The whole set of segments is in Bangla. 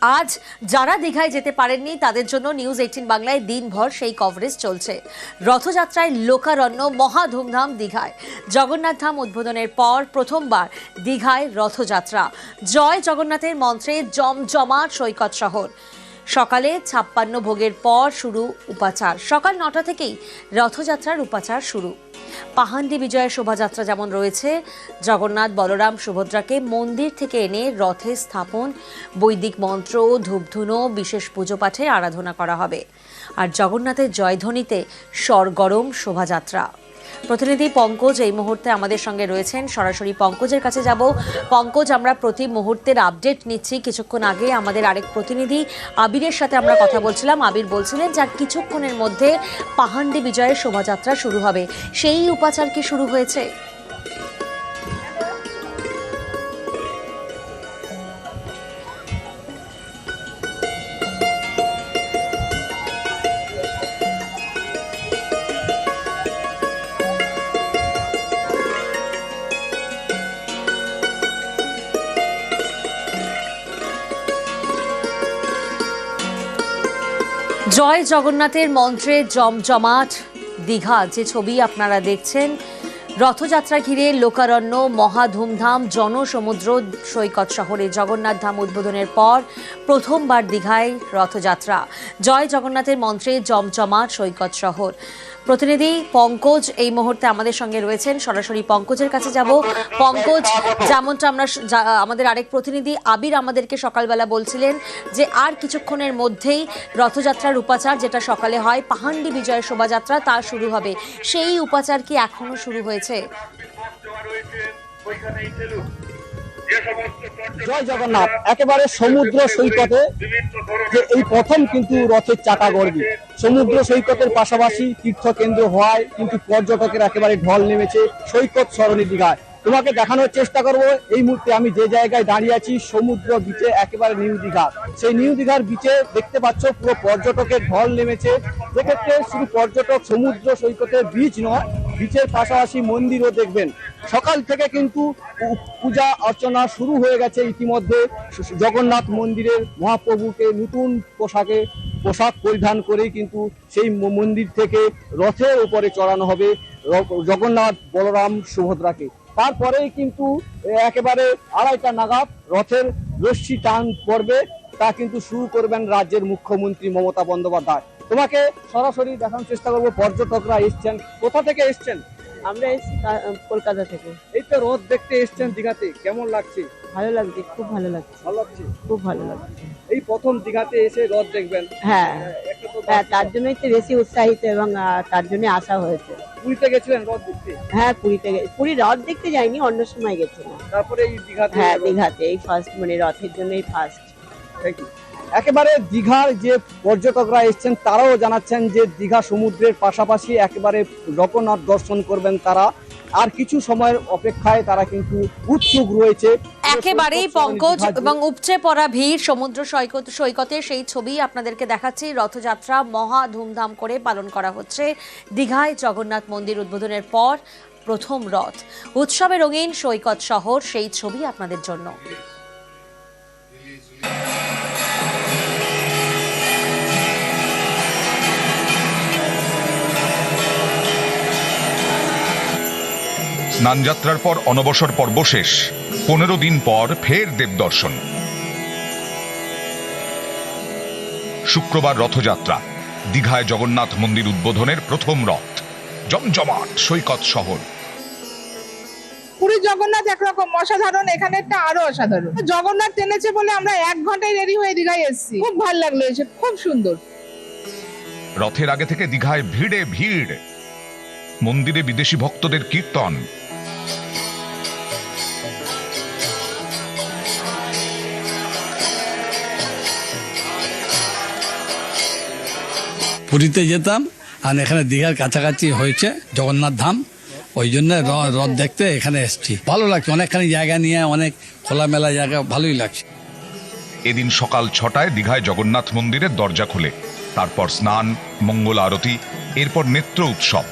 আজ যারা দীঘায় যেতে পারেননি, তাদের জন্য নিউজ এইটিন বাংলায় দিনভর সেই কভারেজ চলছে। রথযাত্রায় লোকারণ্য মহা ধুমধাম দীঘায়। জগন্নাথ ধাম উদ্বোধনের পর প্রথমবার দীঘায় রথযাত্রা। জয় জগন্নাথের মন্ত্রে জমজমাট সৈকত শহর। সকালে ছাপ্পান্ন ভোগের পর শুরু উপাচার। সকাল নটা থেকেই রথযাত্রার উপাচার শুরু। পাহান্ডি বিজয়ের শোভাযাত্রা যেমন রয়েছে, জগন্নাথ, বলরাম, সুভদ্রাকে মন্দির থেকে এনে রথে স্থাপন, বৈদিক মন্ত্র, ধূপধুনো, বিশেষ পুজো পাঠে আরাধনা করা হবে। আর জগন্নাথের জয়ধ্বনিতে সরগরম শোভাযাত্রা। প্রতিনিধি পঙ্কজ এই মুহূর্তে আমাদের সঙ্গে রয়েছেন। সরাসরি পঙ্কজের কাছে যাব। পঙ্কজ, আমরা প্রতি মুহূর্তের আপডেট নিচ্ছি। কিছুক্ষণ আগে আমাদের আরেক প্রতিনিধি আবিরের সাথে আমরা কথা বলছিলাম। আবির বলছিলেন যার কিছুক্ষণের মধ্যে পাহান্ডি বিজয়ের শোভাযাত্রা শুরু হবে। সেই উপাচার কি শুরু হয়েছে? জয় জগন্নাথের মন্ত্রে জমজমাট দীঘা, যে ছবি আপনারা দেখছেন, রথযাত্রা ঘিরে লোকারণ্য মহাধুমধাম জনসমুদ্র, সৈকত শহরে জগন্নাথ ধাম উদ্বোধনের পর প্রথমবার দীঘায় রথযাত্রা। জয় জগন্নাথের মন্ত্রে জমজমাট সৈকত শহর। প্রতিনিধি পঙ্কজ এই মুহূর্তে আমাদের সঙ্গে রয়েছেন। সরাসরি পঙ্কজের কাছে যাব। পঙ্কজ, যেমনটা আমরা আমাদের আরেক প্রতিনিধি আবির আমাদেরকে সকালবেলা বলছিলেন যে আর কিছুক্ষণের মধ্যেই রথযাত্রার উপাচার যেটা সকালে হয়, পাহান্ডি বিজয় শোভাযাত্রা তা শুরু হবে। সেই উপাচার কি এখনও শুরু হয়েছে? জয় জগন্নাথ একেবারে সমুদ্র সৈকতে যে এই প্রথম কিন্তু রথের চাকা গড়বে। সমুদ্র সৈকতের পাশাপাশি তীর্থকেন্দ্র হওয়ায় কিন্তু পর্যটকের একেবারে ঢল নেমেছে সৈকত সরণী দীঘায়। তোমাকে দেখানোর চেষ্টা করব এই মুহূর্তে আমি যে জায়গায় দাঁড়িয়ে আছি সমুদ্র বিচে একেবারে নিউ দীঘা। সেই নিউ দীঘার বিচে দেখতে পাচ্ছ পুরো পর্যটকের ঢল নেমেছে। যেক্ষেত্রে শুধু পর্যটক সমুদ্র সৈকতের বীচ নয় বিচের পাশাপাশি মন্দিরও দেখবেন। সকাল থেকে কিন্তু পূজা অর্চনা শুরু হয়ে গেছে ইতিমধ্যে। জগন্নাথ মন্দিরের মহাপ্রভুকে নতুন পোশাকে, পোশাক পরিধান করেই কিন্তু সেই মন্দির থেকে রথের উপরে চড়ানো হবে জগন্নাথ বলরাম সুভদ্রাকে। তারপরেই কিন্তু একেবারে আড়াইটা নাগাদ রথের রশ্মি টান পড়বে, তা কিন্তু শুরু করবেন রাজ্যের মুখ্যমন্ত্রী মমতা বন্দ্যোপাধ্যায়। তোমাকে সরাসরি দেখানোর চেষ্টা করব, পর্যটকরা এসছেন। কোথা থেকে এসছেন? আমরা এসেছি কলকাতা থেকে। এই তো রথ দেখতে এসছেন দীঘাতে কেমন লাগছে? ভালো লাগছে খুব ভালো লাগছে। ভালো লাগছে? খুব ভালো লাগছে। এই প্রথম দীঘাতে এসে রথ দেখবেন? হ্যাঁ। হ্যাঁ তার জন্যই তো বেশি উৎসাহিত এবং তার জন্য আসা হয়েছে। পুরীতে গেছিলেন রথ দেখতে? হ্যাঁ পুরীতে পুরী রথ দেখতে যাইনি অন্য সময় গেছিলাম। তারপরে এই দীঘাতে হ্যাঁ দীঘাতে এই ফার্স্ট মানে রথের জন্যই ফার্স্ট Thank you. একেবারে দীঘার যে পর্যটকরা এসছেন তারাও জানাচ্ছেন যে দীঘা সমুদ্রের পাশাপাশি একেবারে জগন্নাথ দর্শন করবেন তারা। আর কিছু সময়ের অপেক্ষায় তারা কিন্তু উৎসুক রয়েছে। একেবারেই পঙ্কজ এবং উপচে পড়া ভিড় সমুদ্র সৈকত সৈকতে সেই ছবি আপনাদেরকে দেখাচ্ছি। রথযাত্রা মহা ধুমধাম করে পালন করা হচ্ছে দীঘায় জগন্নাথ মন্দির উদ্বোধনের পর প্রথম রথ। উৎসবে রঙিন সৈকত শহর সেই ছবি আপনাদের জন্য। স্নানযাত্রার পর অনবসর পর্ব শেষ। পনেরো দিন পর ফের দেবদর্শন। শুক্রবার রথযাত্রা। দীঘায় জগন্নাথ মন্দির উদ্বোধনের প্রথম রথ। জমজমাট সৈকত শহর। পুরী জগন্নাথ একরকম অসাধারণ। এখানেরটা আরও অসাধারণ। জগন্নাথ টেনেছে বলে আমরা এক ঘন্টায় রেডি হয়ে দীঘায় এসেছি। খুব ভালো লাগল এসে খুব সুন্দর। রথের আগে থেকে দীঘায় ভিড়ে ভিড়। মন্দিরে বিদেশি ভক্তদের কীর্তন। পুরীতে যেতাম, আর এখানে দীঘার কাছাকাছি হয়েছে জগন্নাথ ধাম। ওই জন্য রথ দেখতে এখানে এসেছি। ভালো লাগছে, অনেকখানি জায়গা নিয়ে, অনেক খোলামেলা জায়গা, ভালোই লাগছে। এদিন সকাল ছটায় দীঘায় জগন্নাথ মন্দিরের দরজা খুলে। তারপর স্নান, মঙ্গল আরতি, এরপর নেত্র উৎসব।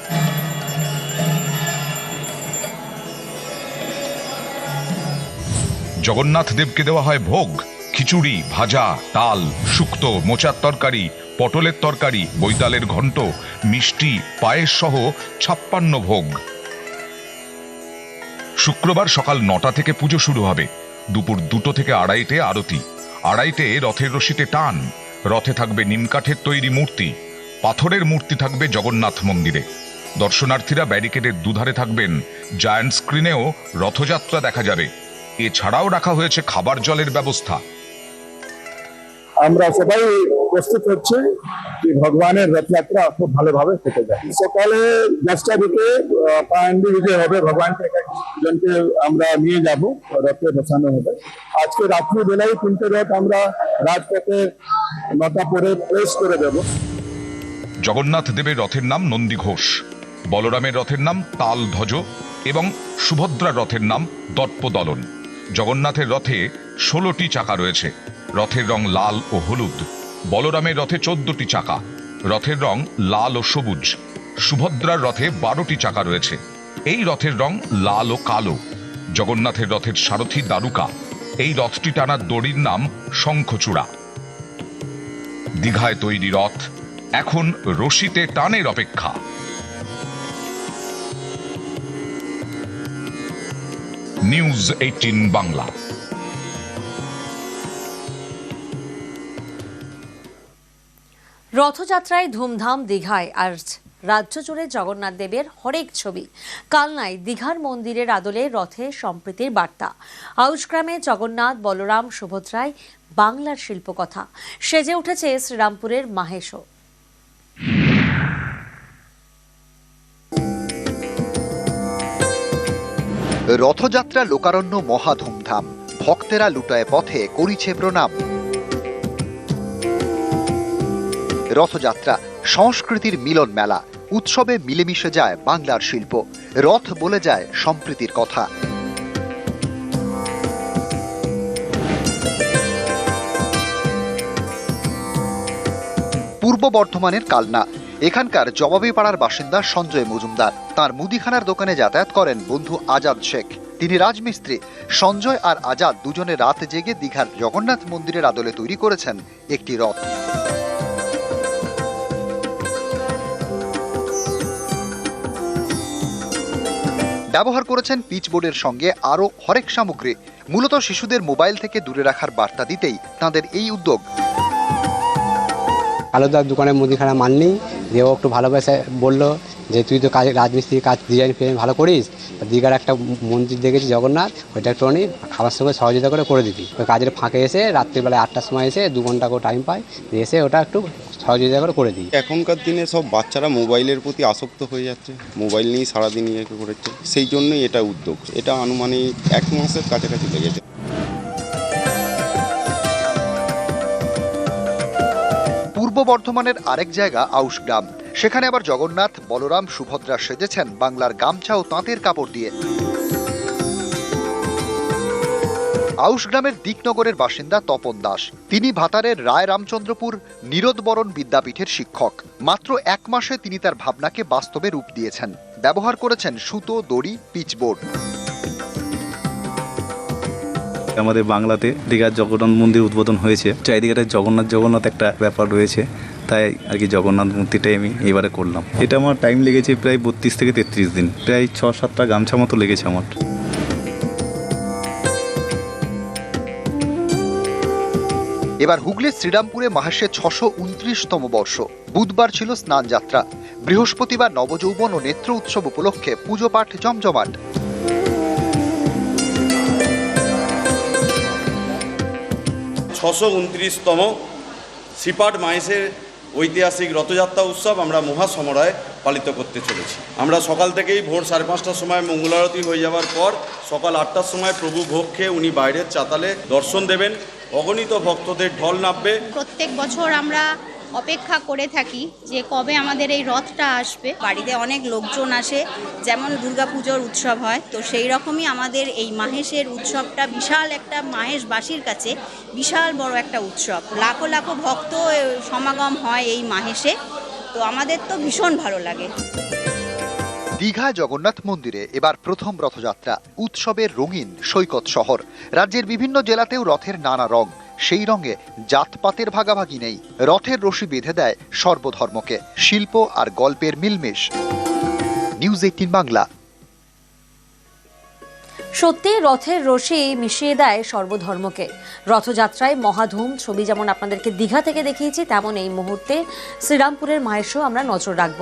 জগন্নাথ দেবকে দেওয়া হয় ভোগ। খিচুড়ি, ভাজা ডাল শুক্তো, মোচার তরকারি, পটলের তরকারি বৈতালের ঘন্ট, মিষ্টি, পায়েস সহ ছাপ্পান্ন ভোগ। শুক্রবার সকাল নটা থেকে পুজো শুরু হবে। দুপুর দুটো থেকে আড়াইটে আরতি। আড়াইটে রথের রশিতে টান। রথে থাকবে নিমকাঠের তৈরি মূর্তি। পাথরের মূর্তি থাকবে জগন্নাথ মন্দিরে। দর্শনার্থীরা ব্যারিকেডের দুধারে থাকবেন। জায়ান্ট স্ক্রিনেও রথযাত্রা দেখা যাবে। এছাড়াও রাখা হয়েছে খাবার জলের ব্যবস্থা। আমরা সবাই প্রস্তুত হচ্ছে যে ভগবানের রথযাত্রা খুব ভালোভাবে থেকে যায়। সকালে দশটা দিকে পায়ন্ডি হবে ভগবানকে এক একজনকে আমরা নিয়ে যাব রথে বসানো হবে। আজকে রাত্রি বেলায় তিনটে রথ আমরা রাজপথে নটা পরে প্লেস করে দেবো। জগন্নাথ দেবের রথের নাম নন্দী ঘোষ বলরামের রথের নাম তাল ধ্বজ এবং সুভদ্রার রথের নাম দর্পদলন। জগন্নাথের রথে ষোলোটি চাকা রয়েছে। রথের রং লাল ও হলুদ। বলরামের রথে চোদ্দটি চাকা। রথের রং লাল ও সবুজ। সুভদ্রার রথে বারোটি চাকা রয়েছে। এই রথের রং লাল ও কালো। জগন্নাথের রথের সারথি দারুকা এই রথটি টানার দড়ির নাম শঙ্খচূড়া। দীঘায় তৈরি রথ এখন রশিতে টানের অপেক্ষা। নিউজ এইটিন বাংলা রথযাত্রায় ধুমধাম দীঘায় আর রাজ্য জুড়ে জগন্নাথ দেবের হরেক ছবি। কালনায় দীঘার মন্দিরের আদলে রথে সম্প্রীতির বার্তা। আউশগ্রামে জগন্নাথ, বলরাম, সুভদ্রায় বাংলার শিল্পকথা। সেজে উঠেছে শ্রীরামপুরের মাহেশও। রথযাত্রা লোকারণ্য মহা ধুমধাম। ভক্তেরা লুটায় পথে করিছে প্রণাম। রথযাত্রা, সংস্কৃতির মিলন মেলা। উৎসবে মিলেমিশে যায় বাংলার শিল্প। রথ বলে যায় সম্প্রীতির কথা। পূর্ব বর্ধমানের কালনা এখানকার জবাবি পাড়ার বাসিন্দা সঞ্জয় মজুমদার। তার মুদিখানার দোকানে যাতায়াত করেন বন্ধু আজাদ শেখ। তিনি রাজমিস্ত্রি। সঞ্জয় আর আজাদ দুজনে রাত জেগে দীঘার জগন্নাথ মন্দিরের আদলে তৈরি করেছেন একটি রথ। ব্যবহার করেছেন পিচবোর্ডের সঙ্গে আরও হরেক সামগ্রী। মূলত শিশুদের মোবাইল থেকে দূরে রাখার বার্তা দিতেই তাদের এই উদ্যোগ। আলাদা দোকানে মুদিখানা মাল নেই। যে ও একটু ভালোবাসে বলল যে, তুই তো কাজ রাজমিস্ত্রির কাজ ডিজাইন ফিজাইন ভালো করিস। দীঘার একটা মন্দির দেখেছি, জগন্নাথ। ওইটা একটু আমার সঙ্গে সহযোগিতা করে করে দিবি ওই কাজের ফাঁকে এসে রাত্রিবেলায় আটটার সময় এসে দু ঘণ্টা করে টাইম পাই দিয়ে এসে ওটা একটু সহযোগিতা করে করে দিই। এখনকার দিনে সব বাচ্চারা মোবাইলের প্রতি আসক্ত হয়ে যাচ্ছে। মোবাইল নিয়েই সারাদিন ইয়ে করেছে। সেই জন্যই এটা উদ্যোগ। এটা আনুমানিক এক মাসের কাছাকাছি লেগেছে। বর্ধমানের আরেক জায়গা আউশগ্রাম সেখানে আবার জগন্নাথ, বলরাম, সুভদ্রা সেজেছেন বাংলার গামছা ও তাঁতের কাপড় দিয়ে। আউশগ্রামের দিকনগরের বাসিন্দা তপন দাস। তিনি ভাতারের রায় রামচন্দ্রপুর নিরোদবরণ বিদ্যাপীঠের শিক্ষক। মাত্র এক মাসে তিনি তার ভাবনাকে বাস্তবে রূপ দিয়েছেন। ব্যবহার করেছেন সুতো, দড়ি পিচবোর্ড আমাদের বাংলাতে দীঘার জগন্নাথ মন্দির উদ্বোধন হয়েছে। চারিদিকে জগন্নাথ জগন্নাথ একটা ব্যাপার রয়েছে। তাই আর কি জগন্নাথ মূর্তিটাই আমি এবারে করলাম। এটা আমার টাইম লেগেছে প্রায় বত্রিশ থেকে তেত্রিশ দিন। প্রায় ছ সাতটা গামছা মতো লেগেছে আমার। এবার হুগলির শ্রীরামপুরে মাহেশে ছশো উনত্রিশতম বর্ষ। বুধবার ছিল স্নান যাত্রা বৃহস্পতিবার নবযৌবন ও নেত্র উৎসব উপলক্ষে পুজো পাঠ জমজমাট। ছশো উনত্রিশতম সিপাট মাইসের ঐতিহাসিক রথযাত্রা উৎসব আমরা মহাসমরায় পালিত করতে চলেছি। আমরা সকাল থেকেই ভোর সাড়ে পাঁচটার সময় মঙ্গলারতি হয়ে যাওয়ার পর সকাল আটটার সময় প্রভু ভোগ খেয়ে উনি বাইরের চাতালে দর্শন দেবেন। অগণিত ভক্তদের ঢল নামবে। প্রত্যেক বছর আমরা অপেক্ষা করে থাকি যে কবে আমাদের এই রথটা আসবে। বাড়িতে অনেক লোকজন আসে, যেমন দুর্গাপুজোর উৎসব হয়। তো সেই রকমই আমাদের এই মাহেশের উৎসবটা বিশাল একটা মাহেশবাসীর কাছে বিশাল বড় একটা উৎসব। লাখো লাখো ভক্ত সমাগম হয় এই মাহেশে। তো আমাদের তো ভীষণ ভালো লাগে। দীঘা জগন্নাথ মন্দিরে এবার প্রথম রথযাত্রা। উৎসবের রঙিন সৈকত শহর। রাজ্যের বিভিন্ন জেলাতেও রথের নানা রং। সেই রঙে জাতপাতের ভাগাভাগি নেই। রথের রশি বেঁধে দেয় সর্বধর্মকে। শিল্প আর গল্পের মিলমিশ। News eighteen Bangla. সত্যি, রথের রশি মিশিয়ে দেয় সর্বধর্মকে। রথযাত্রায় মহাধুম ছবি যেমন আপনাদেরকে দীঘা থেকে দেখিয়েছি, তেমন এই মুহূর্তে শ্রীরামপুরের মায়ের আমরা নজর রাখব।